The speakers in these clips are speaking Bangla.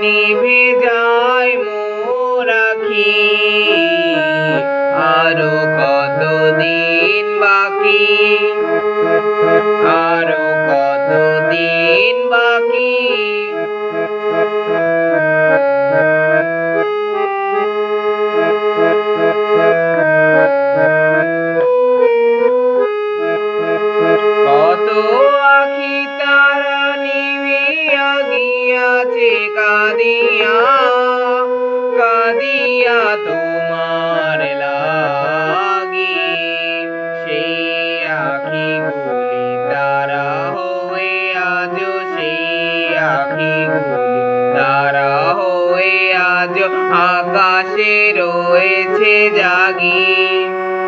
নিভে যায় মোরাখি আরও কতদিন বাকি? আরও কতদিন বাকি? তোমার লাগি। আখি তারা হয়ে আজ আখি তারা হয়ে আজ। আকাশে রয়েছে জাগি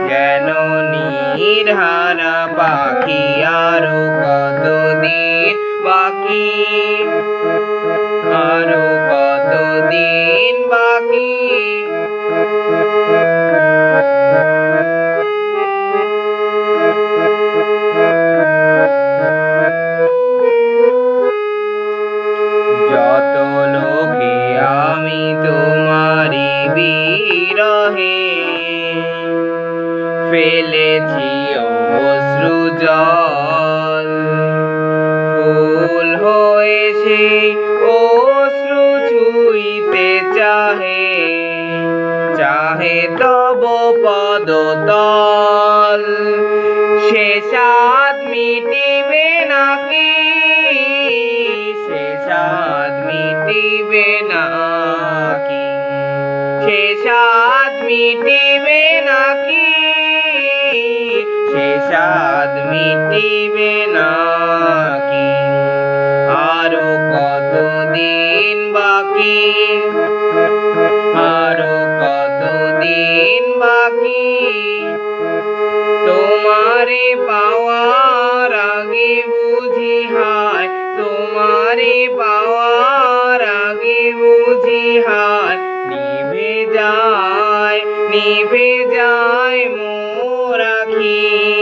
যেন নির্হারা পাখি আরও কতদিন বাকি? আরও আমি তোমারি বিরহে ফেলেছি অশ্রু জল। ফুল হয়ে সেই অশ্রু ছুঁইতে চাহে চাহে তব পদতল। সে সাদ মিটিবে সে সাদ মিটিবে নাকি? সে সাদ মিটিবে নাকি? আরও কতদিন বাকি? আরও কতদিন বাকি? তোমারে পাওয়ার আগে বুঝি হায়, তোমারে পাওয়ার আগে বুঝি হায়। যায় নিভে যায় মোরাখি